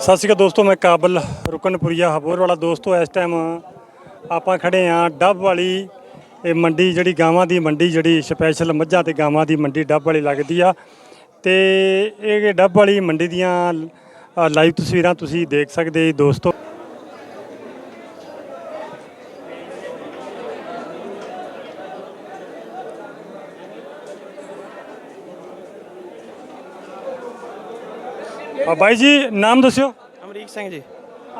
ਸਤਿ ਸ਼੍ਰੀ ਅਕਾਲ ਦੋਸਤੋ, ਮੈਂ ਕਾਬਲ ਰੁਕਨਪੁਰੀਆ ਹਬੋਰ ਵਾਲਾ। ਦੋਸਤੋ, ਇਸ ਟਾਈਮ ਆਪਾਂ ਖੜੇ ਆ ਡੱਬ ਵਾਲੀ, ਇਹ ਮੰਡੀ ਜਿਹੜੀ ਗਾਵਾਂ ਦੀ ਮੰਡੀ ਜਿਹੜੀ ਸਪੈਸ਼ਲ ਮੱਝਾਂ ਤੇ ਗਾਵਾਂ ਦੀ ਮੰਡੀ ਡੱਬ ਵਾਲੀ ਲੱਗਦੀ ਆ। ਤੇ ਇਹ ਡੱਬ ਵਾਲੀ ਮੰਡੀ ਦੀਆਂ ਲਾਈਵ ਤਸਵੀਰਾਂ ਤੁਸੀਂ ਦੇਖ ਸਕਦੇ ਦੋਸਤੋ। ਆ ਬਾਈ ਜੀ ਨਾਮ ਦੱਸਿਓ। ਅਮਰੀਕ ਸਿੰਘ ਜੀ।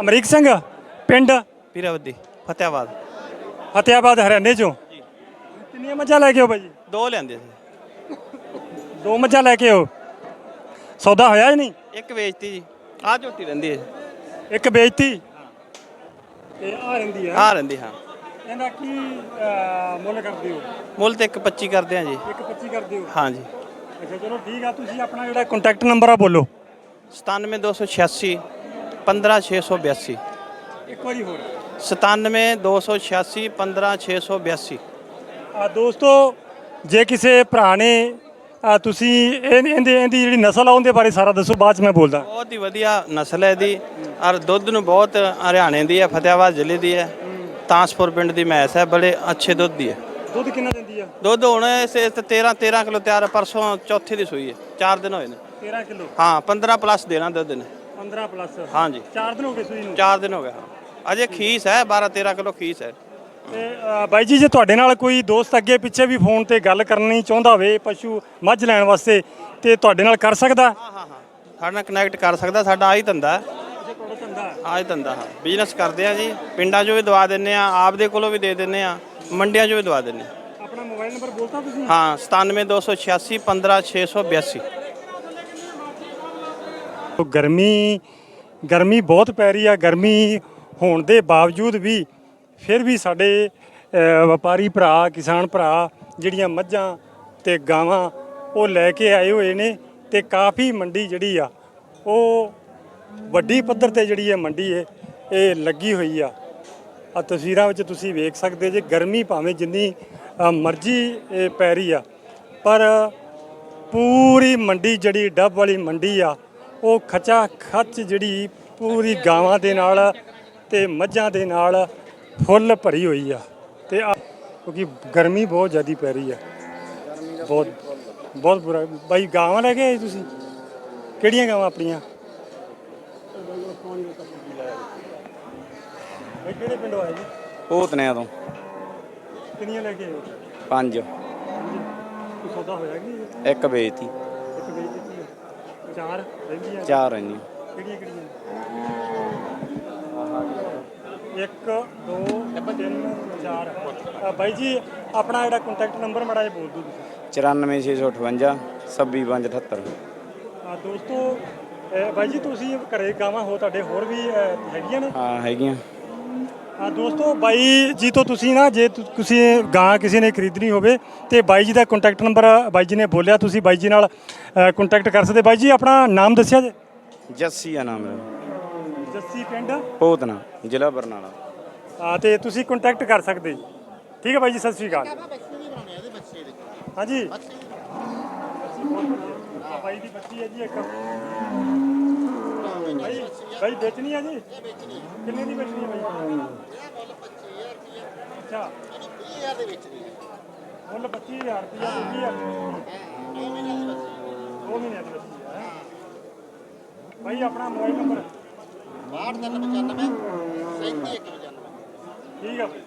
ਅਮਰੀਕ ਸਿੰਘ ਪਿੰਡ? ਪੀਰਾਵਦੀ ਫਤਿਆਬਾਦ। ਫਤਿਆਬਾਦ ਹਰਿਆਣੇ ਚੋਂ? ਕਿੰਨੀਆਂ ਮੱਝਾਂ ਲੈ ਕੇ ਆਓ ਬਾਈ ਜੀ? ਦੋ ਲਿਆਂਦੇ ਸੀ। ਦੋ ਮੱਝਾਂ ਲੈ ਕੇ ਆਓ। ਸੌਦਾ ਹੋਇਆ ਜਾਂ ਨਹੀਂ? ਇੱਕ ਵੇਚਤੀ ਜੀ। ਆਹ ਝੋਟੀ ਰਹਿੰਦੀ ਹੈ। ਇੱਕ ਵੇਚਤੀ? ਤੇ ਆ ਰਹਿੰਦੀ ਆ। ਆਹ ਰਹਿੰਦੀ ਹਾਂ। ਇਹਦਾ ਕੀ ਮੁੱਲ ਕਰਦੇ ਹੋ? ਮੁੱਲ ਤੇ ਇੱਕ 25 ਕਰਦੇ ਆ ਜੀ। ਇੱਕ 25 ਕਰਦੇ ਹੋ? ਹਾਂ ਜੀ। ਅੱਛਾ ਚਲੋ ਠੀਕ ਆ। ਤੁਸੀਂ ਆਪਣਾ ਜਿਹੜਾ ਕੰਟੈਕਟ ਨੰਬਰ ਆ ਬੋਲੋ। 97286 15682 ਇੱਕ ਵਾਰੀ ਹੋਰ। 97286 15682 ਆ ਦੋਸਤੋ ਜੇ ਕਿਸੇ ਭਰਾ ਨੇ ਆ ਤੁਸੀਂ ਇਹ- ਇਹਦੀ ਇਹਦੀ ਜਿਹੜੀ ਨਸਲ ਆ ਉਹਦੇ ਬਾਰੇ ਸਾਰਾ ਦੱਸੋ ਬਾਅਦ ਚ ਮੈਂ ਬੋਲਦਾ। ਬਹੁਤ ਹੀ ਵਧੀਆ ਨਸਲ ਹੈ ਇਹਦੀ। ਔਰ ਦੁੱਧ ਨੂੰ ਬਹੁਤ ਹਰਿਆਣੇ ਦੀ ਹੈ ਫਤਿਆਬਾਦ ਜ਼ਿਲ੍ਹੇ ਦੀ ਹੈ। ਤਾਂਸਪੁਰ ਪਿੰਡ ਦੀ ਮੈਸ ਹੈ ਬੜੇ ਅੱਛੇ ਦੁੱਧ ਦੀ ਹੈ। ਦੁੱਧ ਕਿੰਨਾ ਦਿੰਦੀ ਆ? ਦੁੱਧ ਹੁਣ ਇਸ ਇਸ ਤੇ 13 13 ਕਿਲੋ ਤਿਆਰ ਹੈ, ਪਰਸੋਂ ਚੌਥੇ ਦੀ ਸੂਈ ਹੈ 4 ਦਿਨ ਹੋਏ ਨੇ। 13 ਕਿਲੋ? ਹਾਂ 15 ਪਲੱਸ ਦੇਣਾ ਦੁੱਧ ਨੇ। 15 ਪਲੱਸ ਹਾਂ ਜੀ 4 ਦਿਨ ਹੋ ਗਏ ਸੂਈ ਨੂੰ? 4 ਦਿਨ ਹੋ ਗਿਆ ਹਾਂ। ਅਜੇ ਖੀਸ ਹੈ 12 13 ਕਿਲੋ ਖੀਸ ਹੈ। ਤੇ ਅ, ਬਾਈ ਜੀ ਜੇ ਤੁਹਾਡੇ ਨਾਲ ਕੋਈ ਦੋਸਤ ਅੱਗੇ ਪਿੱਛੇ ਵੀ ਫੋਨ ਤੇ ਗੱਲ ਕਰਨੀ ਚਾਹੁੰਦਾ ਹੋਵੇ ਪਸ਼ੂ ਮੱਝ ਲੈਣ ਵਾਸਤੇ ਤੇ ਤੁਹਾਡੇ ਨਾਲ ਕਰ ਸਕਦਾ? ਹਾਂ ਹਾਂ ਹਾਂ। ਸਾਡੇ ਨਾਲ ਕਨੈਕਟ ਕਰ ਸਕਦਾ ਸਾਡਾ ਆਹੀ ਧੰਦਾ ਹੈ। ਤੁਹਾਡਾ ਧੰਦਾ ਆਹੀ ਧੰਦਾ ਹਾਂ। ਬਿਜ਼ਨਸ ਕਰਦੇ ਆ ਜੀ। ਪਿੰਡਾਂ 'ਚੋਂ ਵੀ ਦਵਾ ਦਿੰਨੇ ਆ ਆਪਦੇ ਕੋਲੋਂ ਵੀ ਦੇ ਦਿੰਨੇ ਆ ਮੰਡੀਆਂ 'ਚੋਂ ਵੀ ਦਵਾ ਦਿੰਨੇ ਆ। ਆਪਣਾ ਮੋਬਾਈਲ ਨੰਬਰ ਬੋਲਤਾ ਤੁਸੀਂ? ਹਾਂ 97286 15682 ਗਰਮੀ ਗਰਮੀ ਬਹੁਤ ਪੈ ਰਹੀ ਆ, ਗਰਮੀ ਹੋਣ ਦੇ ਬਾਵਜੂਦ ਵੀ ਫਿਰ ਵੀ ਸਾਡੇ ਵਪਾਰੀ ਭਰਾ, ਕਿਸਾਨ ਭਰਾ ਜਿਹੜੀਆਂ ਮੱਝਾਂ ਤੇ ਗਾਵਾਂ ਉਹ ਲੈ ਕੇ ਆਏ ਹੋਏ ਨੇ ਤੇ ਕਾਫੀ ਮੰਡੀ ਜਿਹੜੀ ਆ, ਉਹ ਵੱਡੀ ਪੱਧਰ ਤੇ ਜਿਹੜੀ ਇਹ ਮੰਡੀ ਹੈ ਇਹ ਲੱਗੀ ਹੋਈ ਆ। ਆ ਤਸਵੀਰਾਂ ਵਿੱਚ ਤੁਸੀਂ ਵੇਖ ਸਕਦੇ ਜੇ ਗਰਮੀ ਭਾਵੇਂ ਜਿੰਨੀ ਮਰਜ਼ੀ ਪੈ ਰਹੀ ਆ, ਪਰ ਪੂਰੀ ਮੰਡੀ ਜਿਹੜੀ ਡੱਬ ਵਾਲੀ ਮੰਡੀ ਆ ਉਹ ਖਚਾ ਖੱਚ ਜਿਹੜੀ ਪੂਰੀ ਗਾਵਾਂ ਦੇ ਨਾਲ ਤੇ ਮੱਝਾਂ ਦੇ ਨਾਲ ਫੁੱਲ ਭਰੀ ਹੋਈ ਆ। ਤੇ ਕਿਉਂਕਿ ਗਰਮੀ ਬਹੁਤ ਜ਼ਿਆਦੀ ਪੈ ਰਹੀ ਆ। ਬਹੁਤ ਬਹੁਤ ਬੁਰਾ ਬਾਈ ਗਾਵਾਂ ਲੈ ਕੇ ਆਏ ਤੁਸੀਂ? ਕਿਹੜੀਆਂ ਗਾਵਾਂ ਆਪਣੀਆਂ? ਕਿਹੜੇ ਪਿੰਡੋਂ ਆਏ ਜੀ? ਭੂਤਨਿਆਂ ਤੋਂ। ਕਿੰਨੀਆਂ ਲੈ ਕੇ ਆਏ? ਪੰਜ। ਕੋਈ ਸੌਦਾ ਹੋਇਆ ਕਿ ਨਹੀਂ? ਇੱਕ ਵੇਚਤੀ। ਇੱਕ ਵੇਚ। ਚਾਰ ਰਹਿੰਦੀਆਂ ਚਾਰ ਇੰਨੀ ਕਿਹੜੀਆਂ ਕਿਹੜੀਆਂ? ਇੱਕ ਦੋ ਤਿੰਨ ਚਾਰ। ਬਾਈ ਜੀ ਆਪਣਾ ਜਿਹੜਾ ਕੰਟੈਕਟ ਨੰਬਰ ਮੜਾ ਜਿਹਾ ਬੋਲ ਦਿਓ ਤੁਸੀਂ। 94658 26578 ਆ ਦੋਸਤੋ ਬਾਈ ਜੀ ਤੁਸੀਂ ਘਰੇ ਗਾਵਾਂ ਹੋ ਤੁਹਾਡੇ ਹੋਰ ਵੀ ਹੈਗੀਆਂ ਨੇ? ਹਾਂ ਹੈਗੀਆਂ। ਦੋਸਤੋ ਬਾਈ ਜੀ ਤੋਂ ਤੁਸੀਂ ਨਾ ਜੇ ਤੁਸੀਂ ਗਾਂ ਕਿਸੇ ਨੇ ਖਰੀਦਣੀ ਹੋਵੇ ਤੇ ਬਾਈ ਜੀ ਦਾ ਕੰਟੈਕਟ ਨੰਬਰ ਬਾਈ ਜੀ ਨੇ ਬੋਲਿਆ ਤੁਸੀਂ ਬਾਈ ਜੀ ਨਾਲ ਕੰਟੈਕਟ ਕਰ ਸਕਦੇ। ਬਾਈ ਜੀ ਆਪਣਾ ਨਾਮ ਦੱਸਿਆ ਜੇ। ਜੱਸੀ ਆ ਨਾਮ ਮੇਰਾ। ਜੱਸੀ ਪਿੰਡ? ਭੂਤਨਾ ਜ਼ਿਲ੍ਹਾ ਬਰਨਾਲਾ। ਆ ਤੇ ਤੁਸੀਂ ਕੰਟੈਕਟ ਕਰ ਸਕਦੇ। ਜੀ ਠੀਕ ਹੈ ਬਾਈ ਜੀ ਸਤਿ ਸ੍ਰੀ ਅਕਾਲ। ਹਾਂਜੀ। ਬਾਈ ਦੀ ਬੱਚੀ ਹੈ ਜੀ ਇੱਕ। ਵੇਚਣੀ ਜੀ? ਕਿੰਨੇ ਦੀ ਵੇਚਣੀ ਹੈ ਬਾਈ? ਅੱਛਾ। ਮੁੱਲ 25000 ਰੁਪਇਆ ਹੁੰਦੀ ਹੈ ਦੋ ਮਹੀਨਿਆਂ ਦੀ ਬੱਚੀ ਹੈ। ਬਾਈ ਆਪਣਾ ਮੋਬਾਈਲ ਨੰਬਰ। 6295 37 195 ਠੀਕ ਹੈ ਬਾਈ।